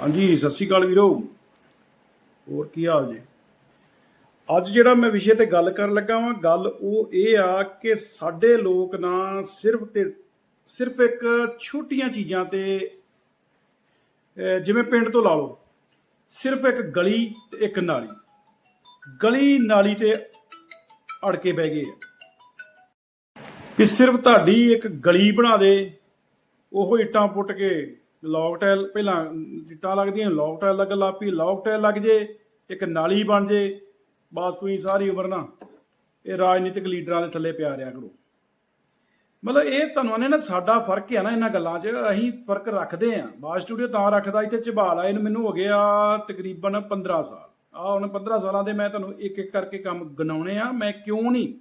ਹਾਂਜੀ, ਸਤਿ ਸ਼੍ਰੀ ਅਕਾਲ ਵੀਰੋ। ਹੋਰ ਕੀ ਹਾਲ ਜੀ? ਅੱਜ ਜਿਹੜਾ ਮੈਂ ਵਿਸ਼ੇ ਤੇ ਗੱਲ ਕਰਨ ਲੱਗਾ ਵਾਂ, ਗੱਲ ਉਹ ਇਹ ਆ ਕਿ ਸਾਡੇ ਲੋਕ ਨਾ ਸਿਰਫ ਤੇ ਸਿਰਫ ਇੱਕ ਛੋਟੀਆਂ ਚੀਜ਼ਾਂ ਤੇ ਜਿਵੇਂ ਪਿੰਡ ਤੋਂ ਲਾ ਲਓ, ਸਿਰਫ ਇੱਕ ਗਲੀ ਤੇ ਇੱਕ ਨਾਲੀ। ਗਲੀ, ਨਾਲੀ ਤੇ ਅੜ ਕੇ ਬਹਿ ਗਏ ਆ। ਵੀ ਸਿਰਫ ਤੁਹਾਡੀ ਇੱਕ ਗਲੀ ਬਣਾ ਦੇ, ਉਹ ਇੱਟਾਂ ਪੁੱਟ ਕੇ ਲੌਕ ਪਹਿਲਾਂ ਇੱਟਾਂ ਲੱਗਦੀਆਂ ਲੌਕ ਲੱਗ ਪਈ ਲੌਕ ਲੱਗ ਜੇ ਇੱਕ ਨਾਲੀ ਬਣ ਜੇ ਬਸ ਤੁਸੀਂ ਸਾਰੀ ਉਮਰ ਨਾ ਇਹ ਰਾਜਨੀਤਿਕ ਲੀਡਰਾਂ ਦੇ ਥੱਲੇ ਪਿਆ ਰਿਆ ਕਰੋ। ਮਤਲਬ ਇਹ ਤੁਹਾਨੂੰ ਆਨੇ ਨਾ ਸਾਡਾ ਫ਼ਰਕ ਹੈ ਨਾ ਇਹਨਾਂ ਗੱਲਾਂ 'ਚ, ਅਸੀਂ ਫ਼ਰਕ ਰੱਖਦੇ ਆਂ। ਬਾਸ ਸਟੂਡੀਓ ਤਾਂ ਰੱਖਦਾ, ਇੱਥੇ ਝਬਾਲ ਆਏ ਨੂੰ ਮੈਨੂੰ ਹੋ ਗਿਆ ਤਕਰੀਬਨ 15 ਸਾਲ। ਆ ਹੁਣ 15 ਸਾਲਾਂ ਦੇ ਮੈਂ ਤੁਹਾਨੂੰ ਇੱਕ ਇੱਕ ਕਰਕੇ ਕੰਮ ਗਣਾਉਣੇ ਆ, ਮੈਂ ਕਿਉਂ ਨਹੀਂ?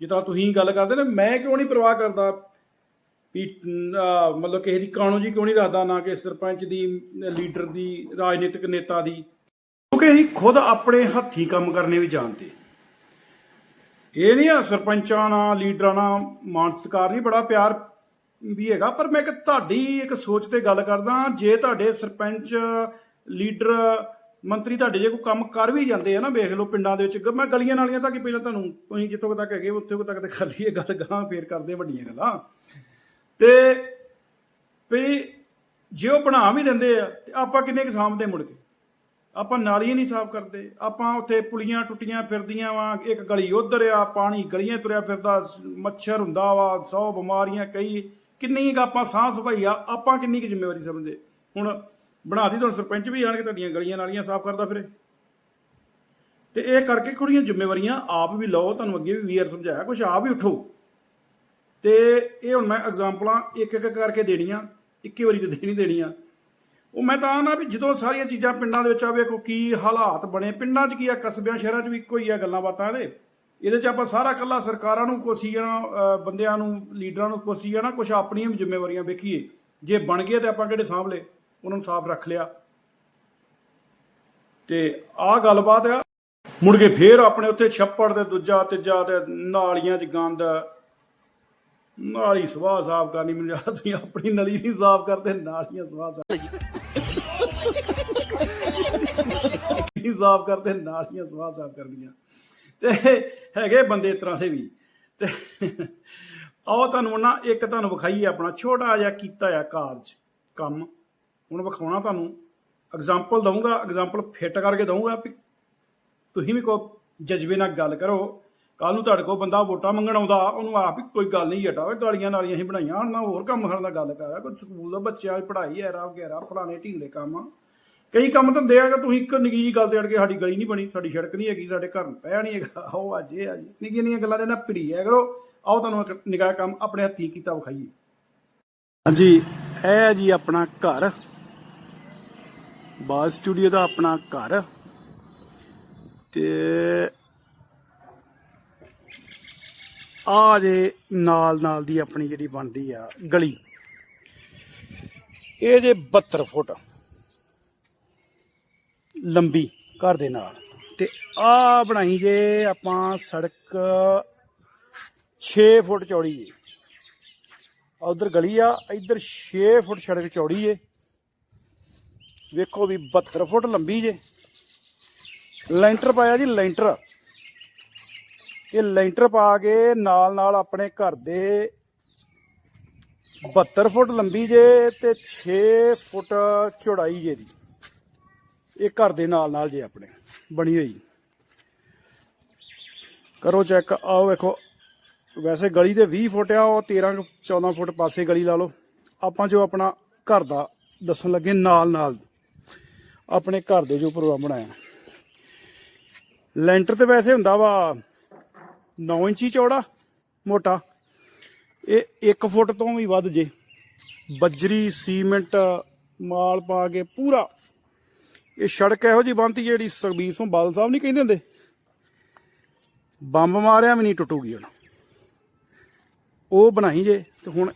ਜਿੱਦਾਂ ਤੁਸੀਂ ਗੱਲ ਕਰਦੇ ਨੇ, ਮੈਂ ਕਿਉਂ ਨਹੀਂ ਪਰਵਾਹ ਕਰਦਾ? ਵੀ ਮਤਲਬ ਕਿਸੇ ਦੀ ਕਾਨੂੰਨ ਜੀ ਕਿਉਂ ਨਹੀਂ ਰੱਖਦਾ, ਨਾ ਕਿ ਸਰਪੰਚ ਦੀ ਲੀਡਰ ਦੀ, ਰਾਜਨੀਤਿਕ ਨੇਤਾ ਦੀ। ਕਿਉਂਕਿ ਅਸੀਂ ਖੁਦ ਆਪਣੇ ਹੱਥੀ ਕੰਮ ਕਰਨੇ ਵੀ ਜਾਣਦੇ ਇਹ ਨਹੀਂ ਆ, ਸਰਪੰਚਾਂ ਨਾਲ, ਲੀਡਰਾਂ ਨਾਲ ਮਾਨ ਸਤਿਕਾਰ ਨਹੀਂ, ਬੜਾ ਪਿਆਰ ਵੀ ਹੈਗਾ। ਪਰ ਮੈਂ ਇੱਕ ਤੁਹਾਡੀ ਇੱਕ ਸੋਚ ਤੇ ਗੱਲ ਕਰਦਾ ਜੇ ਤੁਹਾਡੇ ਸਰਪੰਚ, ਲੀਡਰ, ਮੰਤਰੀ ਤੁਹਾਡੇ ਜੇ ਕੋਈ ਕੰਮ ਕਰ ਵੀ ਜਾਂਦੇ ਆ ਨਾ, ਵੇਖ ਲਓ ਪਿੰਡਾਂ ਦੇ ਵਿੱਚ ਮੈਂ ਗਲੀਆਂ ਨਾਲੀਆਂ ਤੱਕ ਹੀ ਪਹਿਲਾਂ ਤੁਹਾਨੂੰ, ਤੁਸੀਂ ਜਿੱਥੋਂ ਕੁ ਤੱਕ ਹੈਗੇ, ਉੱਥੇ ਤੱਕ ਤੇ ਕਰ ਲਈਏ ਗੱਲ ਗਾਂ ਫੇਰ ਕਰਦੇ ਵੱਡੀਆਂ ਗੱਲਾਂ। ਤੇ ਵੀ ਜੇ ਉਹ ਬਣਾ ਵੀ ਦਿੰਦੇ ਆ, ਤੇ ਆਪਾਂ ਕਿੰਨੇ ਕੁ ਸਾਂਭਦੇ ਮੁੜ ਕੇ? ਆਪਾਂ ਨਾਲੀਆਂ ਨਹੀਂ ਸਾਫ਼ ਕਰਦੇ। ਆਪਾਂ ਉੱਥੇ ਪੁਲੀਆਂ ਟੁੱਟੀਆਂ ਫਿਰਦੀਆਂ ਵਾ, ਇੱਕ ਗਲੀ ਉਧਰ ਆ, ਪਾਣੀ ਗਲੀਆਂ ਤੁਰਿਆ ਫਿਰਦਾ, ਮੱਛਰ ਹੁੰਦਾ ਵਾ, ਸੌ ਬਿਮਾਰੀਆਂ ਕਈ। ਕਿੰਨੀ ਕੁ ਆਪਾਂ ਸਾਹ ਸਫ਼ਾਈ ਆ, ਆਪਾਂ ਕਿੰਨੀ ਕੁ ਜ਼ਿੰਮੇਵਾਰੀ ਸਮਝਦੇ? ਹੁਣ ਬਣਾ ਦੀ ਤੁਹਾਨੂੰ ਸਰਪੰਚ ਵੀ ਆਣ ਕੇ ਤੁਹਾਡੀਆਂ ਗਲੀਆਂ ਨਾਲੀਆਂ ਸਾਫ਼ ਕਰਦਾ ਫਿਰੇ। ਤੇ ਇਹ ਕਰਕੇ ਕੁੜੀਆਂ ਜ਼ਿੰਮੇਵਾਰੀਆਂ ਆਪ ਵੀ ਲਓ, ਤੁਹਾਨੂੰ ਅੱਗੇ ਵੀ ਵੀਰ ਸਮਝਾਇਆ ਕੁਝ ਆਪ ਵੀ ਉਠੋ। ਤੇ ਇਹ ਹੁਣ ਮੈਂ ਐਗਜ਼ਾਮਪਲਾਂ ਇੱਕ ਇੱਕ ਕਰਕੇ ਦੇਣੀਆਂ, ਇੱਕੀ ਵਾਰੀ ਤੇ ਦੇਣੀ ਦੇਣੀਆਂ। ਉਹ ਮੈਂ ਤਾਂ ਨਾ ਵੀ ਜਦੋਂ ਸਾਰੀਆਂ ਚੀਜ਼ਾਂ ਪਿੰਡਾਂ ਦੇ ਵਿੱਚ ਆ, ਵੇਖੋ ਕੀ ਹਾਲਾਤ ਬਣੇ। ਪਿੰਡਾਂ 'ਚ ਕੀ ਆ, ਕਸਬਿਆਂ, ਸ਼ਹਿਰਾਂ 'ਚ ਵੀ ਇੱਕੋ ਹੀ ਆ ਗੱਲਾਂ ਬਾਤਾਂ ਇਹਦੇ। ਇਹਦੇ 'ਚ ਆਪਾਂ ਸਾਰਾ ਕੱਲਾ ਸਰਕਾਰਾਂ ਨੂੰ ਕੋਸੀ ਜਾਣਾ ਬੰਦਿਆਂ ਨੂੰ, ਲੀਡਰਾਂ ਨੂੰ ਕੋਸੀ ਜਾਣਾ ਕੁਝ ਆਪਣੀਆਂ ਵੀ ਜ਼ਿੰਮੇਵਾਰੀਆਂ ਵੇਖੀਏ। ਜੇ ਬਣ ਗਏ ਤੇ ਆਪਾਂ ਕਿਹੜੇ ਸਾਂਭ ਲਏ? ਉਹਨਾਂ ਨੂੰ ਸਾਫ਼ ਰੱਖ ਲਿਆ। ਤੇ ਆਹ ਗੱਲਬਾਤ ਆ। ਮੁੜ ਕੇ ਫੇਰ ਆਪਣੇ ਉੱਥੇ ਛੱਪੜ ਤੇ ਦੂਜਾ, ਤੀਜਾ ਤੇ ਨਾਲੀਆਂ 'ਚ ਗੰਦ ਨਾਲੀ ਸਵਾਹ ਸਾਫ਼ ਕਰਨੀ, ਮੈਨੂੰ ਯਾਦ ਤੁਸੀਂ ਆਪਣੀ ਨਲੀ ਨਹੀਂ ਸਾਫ਼ ਕਰਦੇ ਨਾਲੀਆਂ ਸਵਾਹ ਸਾਫ਼। ਨਹੀਂ ਸਾਫ਼ ਕਰਦੇ ਨਾਲੀਆਂ ਸਵਾਹ ਸਾਫ਼ ਕਰਨੀਆਂ। ਤੇ ਹੈਗੇ ਬੰਦੇ ਇਸ ਤਰ੍ਹਾਂ ਦੇ ਵੀ। ਤੇ ਆਓ ਤੁਹਾਨੂੰ ਨਾ, ਇੱਕ ਤੁਹਾਨੂੰ ਵਿਖਾਈਏ ਆਪਣਾ, ਛੋਟਾ ਜਿਹਾ ਕੀਤਾ ਆ ਕਾਰਜ, ਕੰਮ। ਹੁਣ ਵਿਖਾਉਣਾ ਤੁਹਾਨੂੰ ਐਗਜ਼ਾਮਪਲ ਦਊਂਗਾ ਐਗਜ਼ਾਮਪਲ ਫਿੱਟ ਕਰਕੇ ਦਊਂਗਾ ਵੀ ਤੁਸੀਂ ਵੀ ਕੋ ਜਜ਼ਬੇ ਨਾਲ ਗੱਲ ਕਰੋ। ਕੱਲ ਨੂੰ ਤੁਹਾਡੇ ਕੋਲ ਬੰਦਾ ਵੋਟਾਂ ਮੰਗਣ ਆਉਂਦਾ, ਉਹਨੂੰ ਆਪ ਹੀ ਕੋਈ ਗੱਲ ਨਹੀਂ ਹਟਾਵੇ ਗਾਲੀਆਂ ਨਾਲੀਆਂ ਹੀ ਬਣਾਈਆਂ ਹੁਣ ਨਾ ਹੋਰ ਕੰਮ ਕਰਨ ਦਾ ਗੱਲ ਕਰ ਕੋਈ ਸਕੂਲ ਦਾ ਬੱਚਿਆਂ ਦੀ ਪੜ੍ਹਾਈ ਹੈ ਵਗੈਰਾ, ਫਲਾਣੇ ਢੀਂਗਲੇ ਕੰਮ ਆ। ਕਈ ਕੰਮ ਤਾਂ ਆ ਕਿ ਤੁਸੀਂ ਇੱਕ ਨਿੱਕੀ ਜਿਹੀ ਗੱਲ ਤੇ ਅੜ ਕੇ ਸਾਡੀ ਗਲੀ ਨਹੀਂ ਬਣੀ, ਸਾਡੀ ਸੜਕ ਨਹੀਂ ਹੈਗੀ, ਸਾਡੇ ਘਰ ਪੈ ਨਹੀਂ ਹੈਗਾ, ਆਓ ਅੱਜ ਇਹ ਆ ਜੀ। ਨਿੱਕੀਆਂ ਨਿੱਕੀਆਂ ਗੱਲਾਂ ਦੇ ਨਾਲ ਭਿੜੀ ਆ ਕਰੋ, ਆਓ ਤੁਹਾਨੂੰ ਇੱਕ ਨਿਗਾਹ ਕੰਮ ਆਪਣੇ ਹੱਥੀਂ ਕੀਤਾ ਵਿਖਾਈਏ। ਹਾਂਜੀ, ਇਹ ਜੀ ਆਪਣਾ ਘਰ। ਬਾਸ ਸਟੂਡੀਓ ਦਾ ਆਪਣਾ ਘਰ। ਤੇ ਆ ਜੇ ਨਾਲ ਨਾਲ ਦੀ ਆਪਣੀ ਜਿਹੜੀ ਬਣਦੀ ਆ ਗਲੀ, ਇਹ ਜੇ 72 ਫੁੱਟ ਲੰਬੀ ਘਰ ਦੇ ਨਾਲ ਤੇ ਆ ਬਣਾਈ ਜੇ ਆਪਾਂ ਸੜਕ 6 ਫੁੱਟ ਚੌੜੀ ਜੀ। ਉਧਰ ਗਲੀ ਆ, ਇੱਧਰ 6 ਫੁੱਟ ਸੜਕ ਚੌੜੀ ਏ। ਵੇਖੋ ਵੀ 72 ਫੁੱਟ ਲੰਬੀ ਜੇ। ਲੈਂਟਰ ਪਾਇਆ ਜੀ, ਲੈਂਟਰ। ਇਹ ਲੈਂਟਰ ਪਾ ਕੇ ਨਾਲ ਨਾਲ ਆਪਣੇ ਘਰ ਦੇ 72 ਫੁੱਟ ਲੰਬੀ ਜੇ ਤੇ 6 ਫੁੱਟ ਚੌੜਾਈ ਜੇ ਦੀ। ਇਹ ਘਰ ਦੇ ਨਾਲ ਨਾਲ ਜੇ ਆਪਣੇ, ਬਣੀ ਹੋਈ। ਕਰੋ ਚੈੱਕ, ਆਓ ਵੇਖੋ। ਵੈਸੇ ਗਲੀ ਦੇ 20 ਫੁੱਟ ਆ, ਉਹ 13 ਕੁ 14 ਫੁੱਟ ਪਾਸੇ ਗਲੀ ਲਾ ਲਓ। ਆਪਾਂ ਜੋ ਆਪਣਾ ਘਰ ਦਾ ਦੱਸਣ ਲੱਗੇ ਨਾਲ ਨਾਲ। ਆਪਣੇ ਘਰ ਦੇ ਜੋ ਪ੍ਰੋਗਰਾਮ ਬਣਾਇਆ। ਲੈਂਟਰ ਤੇ ਵੈਸੇ ਹੁੰਦਾ ਵਾ 9 ਇੰਚੀ ਚੌੜਾ, ਮੋਟਾ। ਇਹ 1 ਫੁੱਟ ਤੋਂ ਵੀ ਵੱਧ ਜੇ। ਬੱਜਰੀ, ਸੀਮੈਂਟ, ਮਾਲ ਪਾ ਕੇ ਪੂਰਾ। ਇਹ ਸੜਕ ਇਹੋ ਜੀ ਬਣਤੀ ਜਿਹੜੀ ਸੁਖਬੀਰ ਸਿੰਘ ਬਾਦਲ ਸਾਹਿਬ ਨਹੀਂ ਕਹਿੰਦੇ ਹੁੰਦੇ। ਬੰਬ ਮਾਰਿਆ ਵੀ ਨਹੀਂ, ਟੁੱਟੂਗੀ ਹੁਣ ਉਹ ਬਣਾਈ ਜੇ ਤੇ ਹੁਣ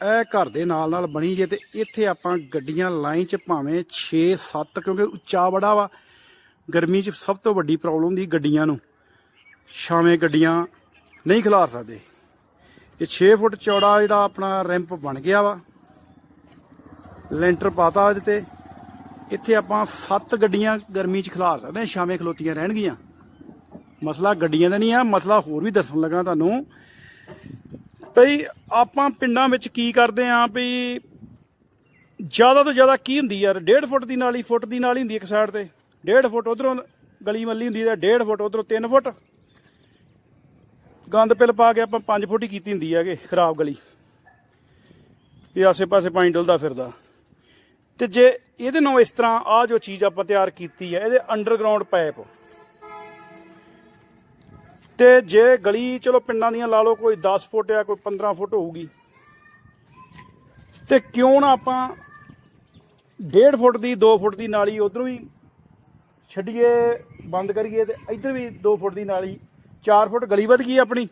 ਇਹ ਘਰ ਦੇ ਨਾਲ ਨਾਲ ਬਣੀ ਜੇ ਤੇ ਇੱਥੇ ਆਪਾਂ ਗੱਡੀਆਂ ਲਾਈਨ 'ਚ ਭਾਵੇਂ 6 7 ਕਿਉਂਕਿ ਉੱਚਾ ਬੜਾ ਵਾ। ਗਰਮੀ 'ਚ ਸਭ ਤੋਂ ਵੱਡੀ ਪ੍ਰੋਬਲਮ ਦੀ ਗੱਡੀਆਂ ਨੂੰ। ਛਾਵੇਂ ਗੱਡੀਆਂ ਨਹੀਂ ਖਿਲਾਰ ਸਕਦੇ। ਇਹ 6 ਫੁੱਟ ਚੌੜਾ ਜਿਹੜਾ ਆਪਣਾ ਰੈਂਪ ਬਣ ਗਿਆ ਵਾ। ਲੈਂਟਰ ਪਾਤਾ ਇਹਦੇ ਤੇ। ਇੱਥੇ ਆਪਾਂ ਸੱਤ ਗੱਡੀਆਂ ਗਰਮੀ 'ਚ ਖਿਲਾਰ ਸਕਦੇ ਹਾਂ, ਛਾਵੇਂ ਖਲੋਤੀਆਂ ਰਹਿਣਗੀਆਂ। ਮਸਲਾ ਗੱਡੀਆਂ ਦਾ ਨਹੀਂ ਆ, ਮਸਲਾ ਹੋਰ ਵੀ ਦੱਸਣ ਲੱਗਾ ਤੁਹਾਨੂੰ। ਭਈ ਆਪਾਂ ਪਿੰਡਾਂ ਵਿੱਚ ਕੀ ਕਰਦੇ ਆਂ ਭਈ ਜ਼ਿਆਦਾ ਤੋਂ ਜ਼ਿਆਦਾ ਕੀ ਹੁੰਦੀ ਯਾਰ 1.5 ਫੁੱਟ ਦੀ ਨਾਲੀ ਫੁੱਟ ਦੀ ਨਾਲੀ ਹੁੰਦੀ ਇੱਕ ਸਾਈਡ ਤੇ। 1.5 ਫੁੱਟ ਉਧਰੋਂ ਗਲੀ ਮੱਲੀ ਹੁੰਦੀ ਹੈ 1.5 ਫੁੱਟ ਉਧਰੋਂ 3 ਫੁੱਟ। ਗੰਦ ਪਿਲ ਪਾ ਕੇ ਆਪਾਂ 5 ਫੁੱਟ ਹੀ ਕੀਤੀ ਹੁੰਦੀ ਹੈਗੇ ਖਰਾਬ ਗਲੀ। ਵੀ ਆਸੇ-ਪਾਸੇ ਪਾਣੀ ਡੁੱਲਦਾ ਫਿਰਦਾ। ਤੇ ਜੇ ਇਹਦੇ ਨਾਲ ਇਸ ਤਰ੍ਹਾਂ ਆ ਜੋ ਚੀਜ਼ ਆਪਾਂ ਤਿਆਰ ਕੀਤੀ ਹੈ ਇਹਦੇ ਅੰਡਰਗਰਾਉਂਡ ਪਾਈਪ ਤੇ ਜੇ ਗਲੀ ਚਲੋ ਪਿੰਡਾਂ ਦੀਆਂ ਲਾ ਲਓ ਕੋਈ 10 ਫੁੱਟ ਜਾਂ ਕੋਈ 15 ਫੁੱਟ ਹੋਊਗੀ। ਤੇ ਕਿਉਂ ਨਾ ਆਪਾਂ 1.5 ਫੁੱਟ ਦੀ 2 ਫੁੱਟ ਦੀ ਨਾਲੀ ਉਧਰੋਂ ਵੀ ਛੱਡੀਏ, ਬੰਦ ਕਰੀਏ ਤੇ ਇੱਧਰ ਵੀ 2 ਫੁੱਟ ਦੀ ਨਾਲੀ 4 ਫੁੱਟ ਗਲੀ ਵੱਧ ਗਈ ਆਪਣੀ।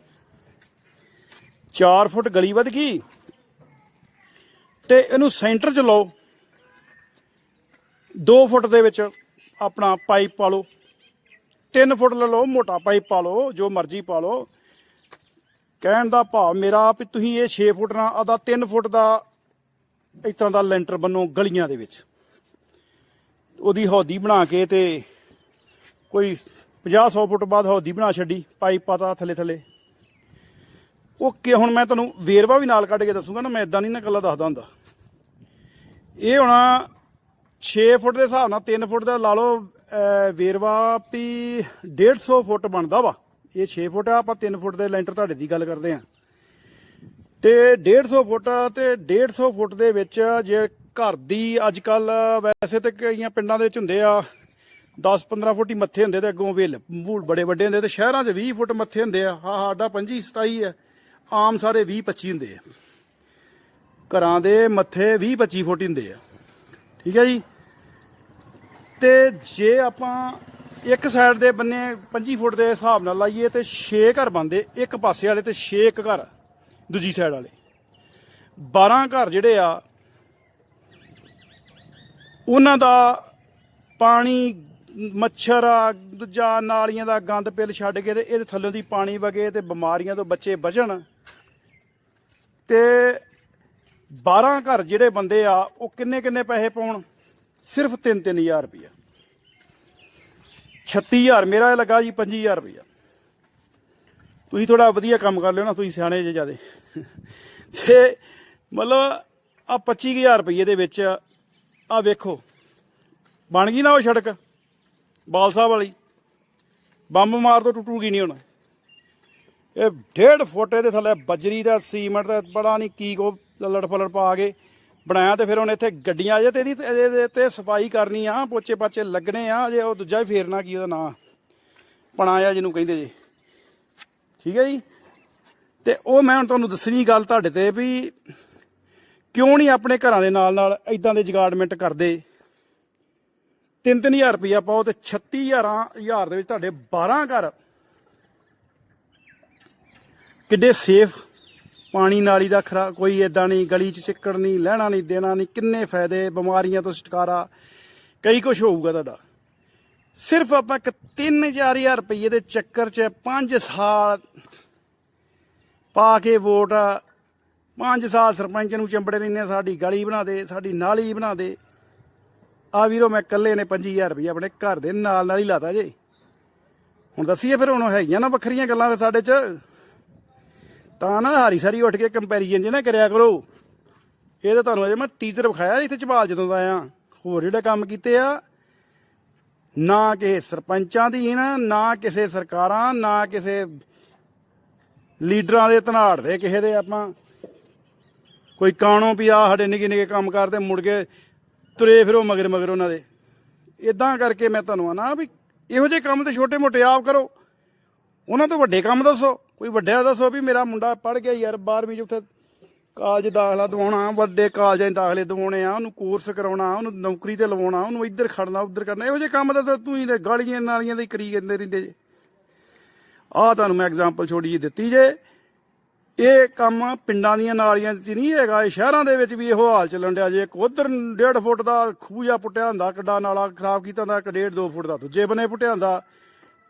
4 ਫੁੱਟ ਗਲੀ ਵੱਧ ਗਈ। ਤੇ ਇਹਨੂੰ ਸੈਂਟਰ 'ਚ ਲਾਓ। 2 ਫੁੱਟ ਦੇ ਵਿੱਚ ਆਪਣਾ ਪਾਈਪ ਪਾ ਲਓ। 3 ਫੁੱਟ ਲੈ ਲਓ, ਮੋਟਾ ਪਾਈਪ ਪਾ ਲਓ, ਜੋ ਮਰਜ਼ੀ ਪਾ ਲਓ। ਕਹਿਣ ਦਾ ਭਾਵ ਮੇਰਾ ਵੀ ਤੁਸੀਂ ਇਹ 6 ਫੁੱਟ ਨਾਲ ਆਦਾ 3 ਫੁੱਟ ਦਾ ਇਸ ਤਰ੍ਹਾਂ ਦਾ ਲੈਂਟਰ ਬੰਨੋ ਗਲੀਆਂ ਦੇ ਵਿੱਚ। ਉਹਦੀ ਹੌਦੀ ਬਣਾ ਕੇ ਤੇ ਕੋਈ 50 100 ਫੁੱਟ ਬਾਅਦ ਹੌਦੀ ਬਣਾ ਛੱਡੀ, ਪਾਈਪ ਪਾਤਾ ਥੱਲੇ ਥੱਲੇ। ਉਹ ਕਿ ਹੁਣ ਮੈਂ ਤੁਹਾਨੂੰ ਵੇਰਵਾ ਵੀ ਨਾਲ ਕੱਢ ਕੇ ਦੱਸੂਗਾ ਨਾ, ਮੈਂ ਇਦਾਂ ਨਹੀਂ ਨਾ ਕੱਲਾ ਦੱਸਦਾ ਹੁੰਦਾ। ਇਹ ਹੋਣਾ 6 ਫੁੱਟ ਦੇ ਹਿਸਾਬ ਨਾਲ 3 ਫੁੱਟ ਦਾ ਲਾ ਲਓ ਵੇਰਵਾ ਵੀ 150 ਫੁੱਟ ਬਣਦਾ ਵਾ। ਇਹ 6 ਫੁੱਟ ਆ, ਆਪਾਂ 3 ਫੁੱਟ ਦੇ ਲੈਂਟਰ ਤੁਹਾਡੇ ਦੀ ਗੱਲ ਕਰਦੇ ਆ ਤੇ 150 ਫੁੱਟ ਤੇ 150 ਫੁੱਟ ਦੇ ਵਿੱਚ ਜੇ ਘਰ ਦੀ ਅੱਜ ਕੱਲ ਵੈਸੇ ਤੇ ਕਈਆਂ ਪਿੰਡਾਂ ਦੇ ਵਿੱਚ ਹੁੰਦੇ ਆ 10 15 ਫੁੱਟ ਹੀ ਮੱਥੇ ਹੁੰਦੇ ਤੇ ਅੱਗੋਂ ਵੇਲ ਬੂੜ ਬੜੇ ਵੱਡੇ ਹੁੰਦੇ ਤੇ ਸ਼ਹਿਰਾਂ 'ਚ 20 ਫੁੱਟ ਮੱਥੇ ਹੁੰਦੇ ਆ। ਹਾਂ ਸਾਡਾ 25 27 ਹੈ। ਆਮ ਸਾਰੇ 20 25 ਹੁੰਦੇ ਆ। ਘਰਾਂ ਦੇ ਮੱਥੇ 20 25 ਫੁੱਟ ਹੀ ਹੁੰਦੇ ਆ। ਠੀਕ ਹੈ ਜੀ? ਤੇ ਜੇ ਆਪਾਂ ਇੱਕ ਸਾਈਡ ਦੇ ਬੰਨੇ 25 ਫੁੱਟ ਦੇ ਹਿਸਾਬ ਨਾਲ ਲਾਈਏ ਤੇ 6 ਘਰ ਬੰਦੇ ਇੱਕ ਪਾਸੇ ਵਾਲੇ ਤੇ 6 ਇੱਕ ਘਰ, ਦੂਜੀ ਸਾਈਡ ਵਾਲੇ। 12 ਘਰ ਜਿਹੜੇ ਆ, ਉਹਨਾਂ ਦਾ ਪਾਣੀ ਮੱਛਰ ਆ, ਦੂਜਾ ਨਾਲੀਆਂ ਦਾ ਗੰਦ ਪਿਲ ਛੱਡ ਕੇ ਤੇ ਇਹਦੇ ਥੱਲੇ ਦੀ ਪਾਣੀ ਵਗੇ ਤੇ ਬਿਮਾਰੀਆਂ ਤੋਂ ਬੱਚੇ ਬਚਣ। ਤੇ 12 ਘਰ ਜਿਹੜੇ ਬੰਦੇ ਆ, ਉਹ ਕਿੰਨੇ ਕਿੰਨੇ ਪੈਸੇ ਪਾਉਣ? ਸਿਰਫ 3-3000 ਰੁਪਇਆ 36000 ਮੇਰਾ ਇਹ ਲੱਗਾ ਜੀ 25000 ਰੁਪਇਆ ਤੁਸੀਂ ਥੋੜਾ ਵਧੀਆ ਕੰਮ ਕਰ ਲਿਓ ਨਾ, ਤੁਸੀਂ ਸਿਆਣੇ ਜੇ ਜਿਆਦੇ। ਤੇ ਮਤਲਬ ਆ 25000 ਰੁਪਏ ਦੇ ਵਿੱਚ ਆ ਵੇਖੋ। ਬਣ ਗਈ ਨਾ ਉਹ ਸੜਕ? ਬਾਲ ਸਾਹਿਬ ਵਾਲੀ। ਬੰਬ ਮਾਰ ਤੋਂ ਟੁੱਟੂਗੀ ਨਹੀਂ ਹੁਣ। ਇਹ ਡੇਢ ਫੁੱਟ ਦੇ ਥੱਲੇ ਬਜਰੀ ਦਾ, ਸੀਮੈਂਟ ਦਾ ਬੜਾ ਨਹੀਂ ਕੀ ਕੋ ਲੜ ਫਲੜ ਪਾ ਕੇ ਬਣਾਇਆ ਤੇ ਫਿਰ ਹੁਣ ਇੱਥੇ ਗੱਡੀਆਂ ਜੇ ਤੇ ਇਹਦੀ ਇਹਦੇ ਤੇ ਸਫ਼ਾਈ ਕਰਨੀ ਆ, ਪੋਚੇ ਪਾਚੇ ਲੱਗਣੇ ਆ, ਜੇ ਉਹ ਦੂਜਾ ਹੀ ਫੇਰਨਾ ਕੀ ਉਹਦਾ ਨਾਂ? ਪਣਾ ਆ ਜਿਹਨੂੰ ਕਹਿੰਦੇ ਜੀ। ਠੀਕ ਹੈ ਜੀ? ਤੇ ਉਹ ਮੈਂ ਹੁਣ ਤੁਹਾਨੂੰ ਦੱਸਣੀ ਗੱਲ ਤੁਹਾਡੇ ਤੇ ਵੀ ਕਿਉਂ ਨਹੀਂ ਆਪਣੇ ਘਰਾਂ ਦੇ ਨਾਲ ਨਾਲ ਇਦਾਂ ਦੇ ਜਗਾੜਮੈਂਟ ਕਰਦੇ? 3-3000 ਰੁਪਇਆ ਪਾਓ ਤੇ 36000 ਹਜ਼ਾਰ ਦੇ ਵਿੱਚ ਤੁਹਾਡੇ 12 ਘਰ। ਕਿੱਡੇ ਸੇਫ ਪਾਣੀ ਨਾਲੀ ਦਾ ਖਰਾ ਕੋਈ ਇਦਾਂ ਨਹੀਂ, ਗਲੀ ਚ ਚਿੱਕੜ ਨਹੀਂ, ਲੈਣਾ ਨਹੀਂ, ਦੇਣਾ ਨਹੀਂ, ਕਿੰਨੇ ਫਾਇਦੇ, ਬਿਮਾਰੀਆਂ ਤੋਂ ਛੁਟਕਾਰਾ। ਕਈ ਕੁਝ ਹੋਊਗਾ ਤੁਹਾਡਾ। ਸਿਰਫ ਆਪਾਂ ਇੱਕ 3-4000 ਰੁਪਏ ਦੇ ਚੱਕਰ 'ਚ 5 ਸਾਲ ਪਾ ਕੇ ਵੋਟ 5 ਸਾਲ ਸਰਪੰਚ ਨੂੰ ਚੰਬੜੇ ਰਹਿੰਦੇ ਸਾਡੀ ਗਲੀ ਬਣਾ ਦੇ, ਸਾਡੀ ਨਾਲੀ ਬਣਾ ਦੇ। ਆ ਵੀਰੋ, ਮੈਂ ਇਕੱਲੇ ਨੇ 5000 ਰੁਪਏ ਆਪਣੇ ਘਰ ਦੇ ਨਾਲ ਨਾਲ ਹੀ ਲਾਤਾ ਜੇ। ਹੁਣ ਦੱਸੀਏ ਫਿਰ, ਹੁਣ ਹੈਗੀਆਂ ਨਾ ਵੱਖਰੀਆਂ ਗੱਲਾਂ ਫਿਰ ਸਾਡੇ 'ਚ। ਤਾਂ ਨਾ ਹਾਰੀ ਸਾਰੀ ਉੱਠ ਕੇ ਕੰਪੈਰੀਜ਼ਨ ਜੇ ਨਾ ਕਰਿਆ ਕਰੋ। ਇਹ ਤਾਂ ਤੁਹਾਨੂੰ ਅਜੇ ਮੈਂ ਟੀਚਰ ਵਿਖਾਇਆ ਇੱਥੇ ਚਬਾਲ ਜਦੋਂ ਦਾ ਆਇਆ। ਹੋਰ ਜਿਹੜੇ ਕੰਮ ਕੀਤੇ ਆ, ਨਾ ਕਿਸੇ ਸਰਪੰਚਾਂ ਦੀ ਨਾ ਨਾ ਕਿਸੇ ਸਰਕਾਰਾਂ, ਨਾ ਕਿਸੇ ਲੀਡਰਾਂ ਦੇ ਧਨਾੜ ਦੇ ਕਿਸੇ ਦੇ ਆਪਾਂ। ਕੋਈ ਕਾਣੋ ਵੀ ਆ ਸਾਡੇ ਨਿੱਕੇ ਨਿੱਕੇ ਕੰਮ ਕਰਦੇ, ਮੁੜ ਕੇ ਤੁਰੇ ਫਿਰੋ ਮਗਰ ਮਗਰ ਉਹਨਾਂ ਦੇ। ਇਦਾਂ ਕਰਕੇ ਮੈਂ ਤੁਹਾਨੂੰ ਆਨਾ ਵੀ ਇਹੋ ਜਿਹੇ ਕੰਮ ਤੇ ਛੋਟੇ ਮੋਟੇ ਆਪ ਕਰੋ। ਉਹਨਾਂ ਤੋਂ ਵੱਡੇ ਕੰਮ ਦੱਸੋ। ਕੋਈ ਵੱਡਿਆ ਦੱਸੋ ਵੀ ਮੇਰਾ ਮੁੰਡਾ ਪੜ ਗਿਆ ਯਾਰ 12ਵੀਂ ਚ ਉੱਥੇ ਕਾਲਜ ਦਾਖਲਾ ਦਿਵਾਉਣਾ, ਵੱਡੇ ਕਾਲਜਾਂ 'ਚ ਦਾਖਲੇ ਦਿਵਾਉਣੇ ਆ, ਉਹਨੂੰ ਕੋਰਸ ਕਰਾਉਣਾ, ਉਹਨੂੰ ਨੌਕਰੀ ਤੇ ਲਵਾਉਣਾ, ਉਹਨੂੰ ਇੱਧਰ ਖੜਨਾ, ਉੱਧਰ ਕਰਨਾ ਇਹੋ ਜਿਹੇ ਕੰਮ ਦੱਸੋ, ਤੂੰ ਹੀ ਗਾਲੀਆਂ ਨਾਲੀਆਂ ਦੇ ਕਰੀ ਜਾਂਦੇ ਰਹਿੰਦੇ ਜੇ। ਆਹ ਤੁਹਾਨੂੰ ਮੈਂ ਐਗਜ਼ਾਮਪਲ ਛੋਟੀ ਜਿਹੀ ਦਿੱਤੀ ਜੇ। ਇਹ ਕੰਮ ਪਿੰਡਾਂ ਦੀਆਂ ਨਾਲੀਆਂ 'ਚ ਨਹੀਂ ਹੈਗਾ, ਇਹ ਸ਼ਹਿਰਾਂ ਦੇ ਵਿੱਚ ਵੀ ਇਹੋ ਹਾਲ ਚੱਲਣ ਡਿਆ। ਜੇ ਇੱਕ ਉਧਰ 1.5 ਫੁੱਟ ਦਾ ਖੂਜਾ ਪੁੱਟਿਆ ਹੁੰਦਾ, ਕਿੱਡਾ ਨਾਲਾ ਖਰਾਬ ਕੀਤਾ ਹੁੰਦਾ, ਇੱਕ 1.5 2 ਫੁੱਟ ਦਾ, ਦੂਜੇ ਬੰਨੇ ਪੁੱਟਿਆ ਹੁੰਦਾ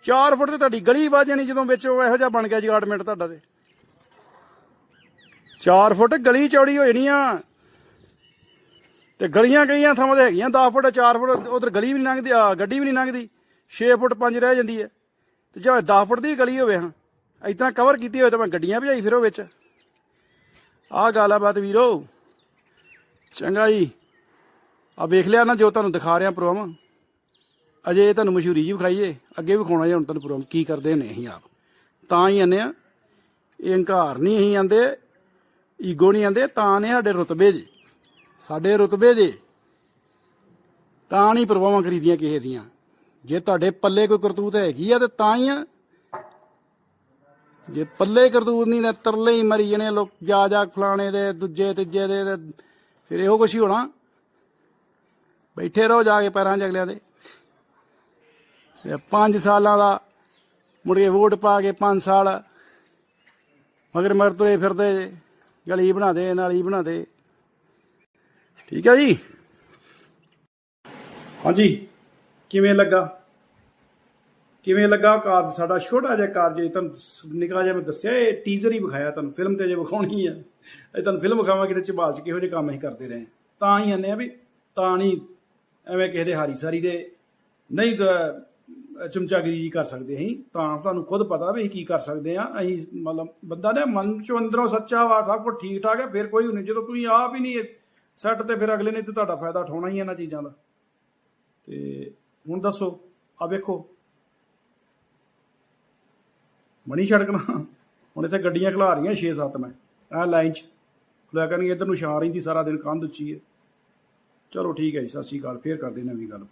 4 ਫੁੱਟ ਤੇ ਤੁਹਾਡੀ ਗਲੀ ਵੱਜ ਜਾਣੀ ਜਦੋਂ ਵਿੱਚ ਉਹ ਇਹੋ ਜਿਹਾ ਬਣ ਗਿਆ ਜਗਾੜਮੈਂਟ ਤੁਹਾਡਾ ਤੇ। 4 ਫੁੱਟ ਗਲੀ ਚੌੜੀ ਹੋ ਜਾਣੀ ਆ। ਤੇ ਗਲੀਆਂ ਕਈਆਂ ਥਾਵਾਂ ਤੇ ਹੈਗੀਆਂ 10 ਫੁੱਟ 4 ਫੁੱਟ, ਉਧਰ ਗਲੀ ਵੀ ਨਹੀਂ ਲੰਘਦੀ, ਆ ਗੱਡੀ ਵੀ ਨਹੀਂ ਲੰਘਦੀ 6 ਫੁੱਟ 5 ਰਹਿ ਜਾਂਦੀ ਹੈ। ਤੇ ਜੇ 10 ਫੁੱਟ ਦੀ ਗਲੀ ਹੋਵੇ ਹਾਂ। ਇਤਨਾ ਕਵਰ ਕੀਤੀ ਹੋਵੇ ਤਾਂ ਮੈਂ ਗੱਡੀਆਂ ਭਜਾਈ ਫਿਰੋ ਵਿੱਚ। ਆਹ ਗੱਲ ਆ ਬਾਤ ਵੀਰੋ। ਚੰਗਾ ਜੀ। ਆ ਵੇਖ ਲਿਆ ਨਾ ਜੋ ਤੁਹਾਨੂੰ ਦਿਖਾ ਰਿਹਾ ਪ੍ਰੋਗਰਾਮ। ਅਜੇ ਇਹ ਤੁਹਾਨੂੰ ਮਸ਼ਹੂਰੀ ਜੀ ਵਿਖਾਈਏ। ਅੱਗੇ ਵੀ ਖਾਣਾ ਜੀ ਹੁਣ ਤੁਹਾਨੂੰ ਪ੍ਰੋਗਰਾਮ ਕੀ ਕਰਦੇ ਨੇ ਅਸੀਂ ਆਪ। ਤਾਂ ਹੀ ਆਨੇ ਆ। ਇਹ ਹੰਕਾਰ ਨਹੀਂ ਅਸੀਂ ਆਂਦੇ, ਈਗੋ ਨਹੀਂ ਆਂਦੇ, ਤਾਂ ਨੇ ਸਾਡੇ ਰੁਤਬੇ ਜੀ। ਸਾਡੇ ਰੁਤਬੇ ਜੇ। ਤਾਂ ਨਹੀਂ ਪ੍ਰਵਾਹਾਂ ਖਰੀਦੀਆਂ ਕਿਸੇ ਦੀਆਂ। ਜੇ ਤੁਹਾਡੇ ਪੱਲੇ ਕੋਈ ਕਰਤੂਤ ਹੈਗੀ ਆ ਤੇ ਤਾਂ ਹੀ ਆ ਜੇ ਪੱਲੇ ਕਰਤੂਤ ਨਹੀਂ ਤਾਂ ਤਰਲੇ ਹੀ ਮਰੀ ਜਣੇ ਲੋਕ, ਜਾ ਜਾ ਫਲਾਣੇ ਦੇ, ਦੂਜੇ, ਤੀਜੇ ਦੇ, ਤੇ ਫਿਰ ਇਹੋ ਕੁਛ ਹੀ ਹੋਣਾ। ਬੈਠੇ ਰਹੋ ਜਾ ਕੇ ਪੈਰਾਂ 'ਚ ਅਗਲਿਆਂ ਦੇ। ਤੇ 5 ਸਾਲਾਂ ਦਾ ਮੁੜ ਕੇ ਵੋਟ ਪਾ ਕੇ 5 ਸਾਲ ਮਗਰ ਮਗਰ ਤੁਰੇ ਫਿਰਦੇ, ਗਲੀ ਬਣਾ ਦੇ, ਨਾਲੀ ਬਣਾ ਦੇ। ਠੀਕ ਹੈ ਜੀ? ਹਾਂਜੀ। ਕਿਵੇਂ ਲੱਗਾ? ਕਿਵੇਂ ਲੱਗਾ ਕਾਰਜ? ਸਾਡਾ ਛੋਟਾ ਜਿਹਾ ਕਾਰਜ ਇਹ ਤੁਹਾਨੂੰ ਨਿਕਾ ਜਿਹਾ ਮੈਂ ਦੱਸਿਆ, ਇਹ ਟੀਜ਼ਰ ਹੀ ਵਿਖਾਇਆ ਤੁਹਾਨੂੰ ਫਿਲਮ ਤੇ ਜੇ ਵਿਖਾਉਣੀ ਆ। ਇਹ ਤੁਹਾਨੂੰ ਫਿਲਮ ਵਿਖਾਵਾਂਗੇ ਤੇ ਚਬਾਲ ਚ ਕਿਹੋ ਜਿਹੇ ਕੰਮ ਅਸੀਂ ਕਰਦੇ ਰਹੇ। ਤਾਂ ਹੀ ਆਨੇ ਆ ਵੀ ਤਾਂ ਨਹੀਂ ਐਵੇਂ ਕਿਸੇ ਦੇ ਹਾਰੀ ਸਾਰੀ ਦੇ ਨਹੀਂ ਦ- ਜੀ ਕਰ ਸਕਦੇ ਅਸੀਂ। ਤਾਂ ਸਾਨੂੰ ਖੁਦ ਪਤਾ ਵੀ ਅਸੀਂ ਕੀ ਕਰ ਸਕਦੇ ਆ ਅਸੀਂ ਮਤਲਬ ਬੰਦਾ ਨੇ ਮਨ ਚੋਂ ਅੰਦਰੋਂ ਸੱਚਾ ਵਾ, ਸਭ ਕੁਝ ਠੀਕ ਠਾਕ ਹੈ, ਫਿਰ ਕੋਈ ਨਹੀਂ। ਜਦੋਂ ਤੁਸੀਂ ਆਪ ਹੀ ਨਹੀਂ ਸੈੱਟ ਤੇ ਫਿਰ ਅਗਲੇ ਨੇ ਤੇ ਤੁਹਾਡਾ ਫਾਇਦਾ ਉਠਾਉਣਾ ਹੀ ਇਹਨਾਂ ਚੀਜ਼ਾਂ ਦਾ। ਤੇ ਹੁਣ ਦੱਸੋ ਆ ਵੇਖੋ। ਮਣੀ ਛੜਕਣਾ। ਹੁਣ ਇੱਥੇ ਗੱਡੀਆਂ ਖਲਾ ਰਹੀਆਂ 6-7 ਮੈਂ। ਆ ਲਾਈਨ 'ਚ। ਖਲੋਇਆ ਕਰਨਗੇ, ਇਧਰ ਨੂੰ ਛਾਂ ਰਹਿੰਦੀ ਸਾਰਾ ਦਿਨ, ਕੰਧ ਉੱਚੀ ਹੈ। ਚਲੋ ਠੀਕ ਹੈ ਜੀ, ਸਤਿ ਸ਼੍ਰੀ ਅਕਾਲ, ਫੇਰ ਕਰਦੇ ਨਵੀਂ ਗੱਲ।